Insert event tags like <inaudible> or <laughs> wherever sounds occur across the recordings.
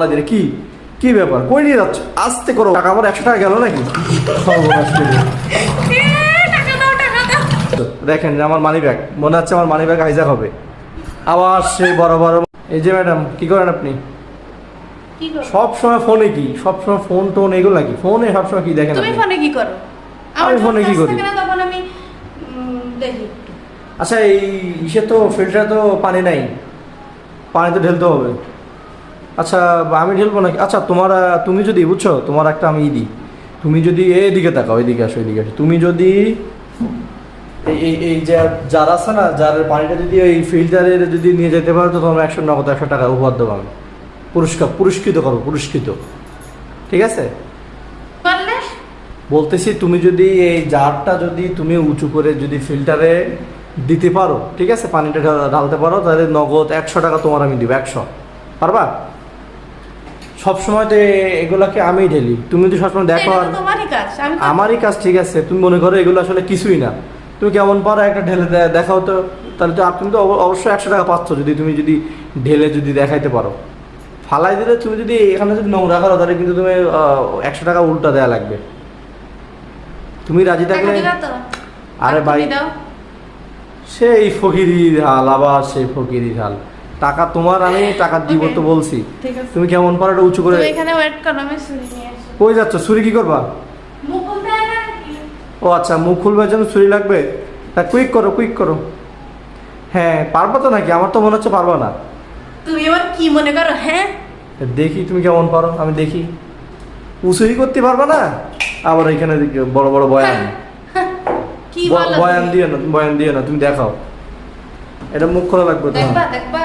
আল্লাহ কি? কি ব্যাপার? কই নিয়ে যাচ্ছ? আস্তে করো। টাকা আমার একশো টাকা গেল নাকি? দেখেন যে আমার মানি ব্যাগ মনে হচ্ছে আমার মানি ব্যাগ হাইজাক হবে। আবার সেই বড় বড় এই যে ম্যাডাম কি করেন আপনি? সব সময় ফোনে কি? সব সময় ফোন টোন এগুলো নাকি? ফোনে সব সময় কি দেখেন তুমি আপনি? ফোনে কি করো? আমি ফোনে কি করি? তখন আমি দেখি আচ্ছা এই ইসে তো ফিল্টারে তো পানি নাই। পানি তো ঢেলতে হবে। আচ্ছা আমি ঢেলবো নাকি? আচ্ছা তোমার তুমি যদি বুঝছ? তোমার একটা আমি দিই। তুমি যদি এদিকে তাকাও এইদিকে আসো এইদিকে আসো। তুমি যদি এই এই এই যে যার আছে না যার পানিটা যদি ওই ফিল্টারে যদি নিয়ে যেতে পারো তো তোমার একশো নগদ একশো টাকা উপহার দেবো আমি। পুরস্কার পুরস্কৃত করব পুরস্কৃত। ঠিক আছে? বলতেছি তুমি যদি এই জারটা যদি তুমি উঁচু করে যদি ফিল্টারে দিতে পারো ঠিক আছে? পানিটা ঢালতে পারো তাহলে নগদ একশো টাকা তোমার আমি দিব একশো। পারবা? সবসময় তো এগুলাকে আমি ঢেলি তুমি তো সবসময় দেখো আর তোমারই কাজ আমি আমারই কাজ ঠিক আছে তুমি মনে করো এগুলো আসলে কিছুই না। তুমি কেমন পারো একটা ঢেলে দেখাও তো তাহলে তো তুমি তো অব- অবশ্যই একশো টাকা পাচ্ছ যদি তুমি যদি ঢেলে যদি দেখাইতে পারো। ফালাই দিলে তুমি যদি এখানে যদি নোংরা করো তাহলে কিন্তু তুমি একশো টাকা উল্টা দেওয়া লাগবে। তুমি রাজি থাকলে আরে ভাই সেই ফকিরি হাল আবার সেই ফকিরি হাল। টাকা তোমার আমি টাকা দিব তো বলছি। তুমি কেমন পারো এটা উঁচু করে? এখানে ওয়েট করো আমি ছুরি নিয়ে আসি কই যাচ্ছ? ছুরি কি করবা? ও আচ্ছা মুখ খুলবার জন্য ছুরি লাগবে? তা কুইক করো কুইক করো। হ্যাঁ পারবা তো নাকি? আমার তো মনে হচ্ছে পারবা না। তুমি এবার কি মনে করো হ্যাঁ? দেখি তুমি কেমন পারো আমি দেখি। উচুরি করতে পারবা না? আবার এখানে বড় বড় বয়ান। কি বয়ান তুমি? দিও না বয়ান দিও না তুমি দেখাও। এটা মুখ খোলা লাগবে তো। দেখবা দেখবা।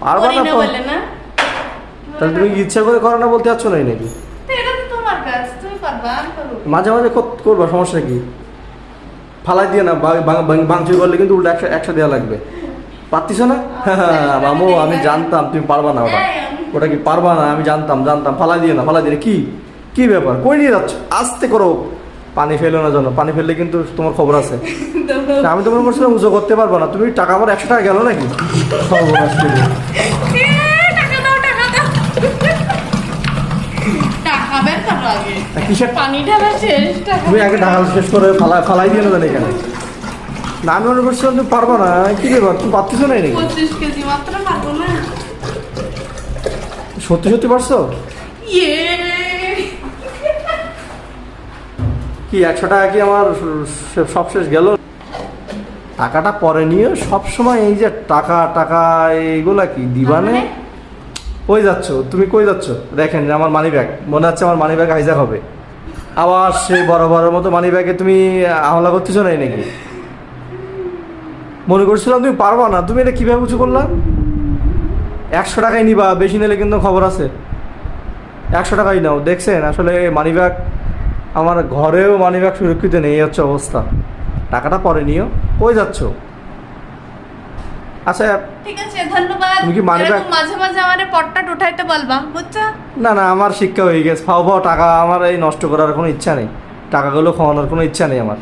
পারবা না। তো? তাহলে তুমি ইচ্ছা করে করো না বলতে চাচ্ছ না নাকি? এটা তো তোমার কাজ তুমি পারবা আমি করব। মাঝে মাঝে কর- করবা সমস্যা কি? ফালাই দিয়ে না বা- বা- বা- ভাঙচুর করলে কিন্তু উল্টা একশো একশো দেওয়া লাগবে। পারতিস না? <laughs> মামু আমি জানতাম তুমি পারবা না ওটা। হ্যাঁ, ওটা কি পারবা না? আমি জানতাম জানতাম। ফালাই দিয়ে না ফালাই দিয়ে। কি? কি ব্যাপার? কই নিয়ে যাচ্ছ? আস্তে করো। পানি ফেলো না যেন পানি ফেললে কিন্তু তোমার খবর আছে। আমি তো মনে করছিলাম উঁচু করতে পারব না। তুমি টাকা আমার একশো টাকা গেল নাকি? সর্বনাশ করলে। এ, টাকা দাও টাকা দাও। টাকা বের করো আগে। তা কিসের পানি ঢালা শেষ টাকা তুমি আগে ঢাকাল শেষ করে ফালাই ফালাই দিয়ে না জানি এখানে। না আমি মনে করছিলাম তুমি পারবা না। কি ব্যাপার? তুমি পারতেছো না নাকি সত্যি সত্যি পারছ? ইয়ে কি একশো টাকা কি আমার স- সব শেষ গেল? টাকাটা পরে নিয়ে সবসময় এই যে টাকা টাকা এইগুলা কি দিবানে? মানে? কই যাচ্ছ? তুমি কই যাচ্ছ? দেখেন যে আমার মানি ব্যাগ মনে হচ্ছে আমার মানি ব্যাগ হাইজাক হবে। আবার সে বড় বড় মতো মানি ব্যাগে তুমি হামলা করতেছো নাই নাকি? মনে করছিলাম তুমি পারবা না তুমি এটা কীভাবে উঁচু করলা? একশো টাকাই নিবা বেশি নিলে কিন্তু খবর আছে। একশো টাকাই নাও দেখছেন? আসলে মানি ব্যাগ আমার ঘরেও মানিব্যাগ সুরক্ষিত নেই হচ্ছে অবস্থা। টাকাটা পরে নিও। কই যাচ্ছ? আচ্ছা ঠিক আছে ধন্যবাদ। তুমি কি মানিব্যাগ মাঝে মাঝে আমারে পটটা উঠাইতে বলবা বুঝছ? না না আমার শিক্ষা হয়ে গেছে। ফাও ফাও টাকা আমার এই নষ্ট করার কোনো ইচ্ছা নেই। টাকাগুলো খাওয়ানোর কোনো ইচ্ছা নেই আমার।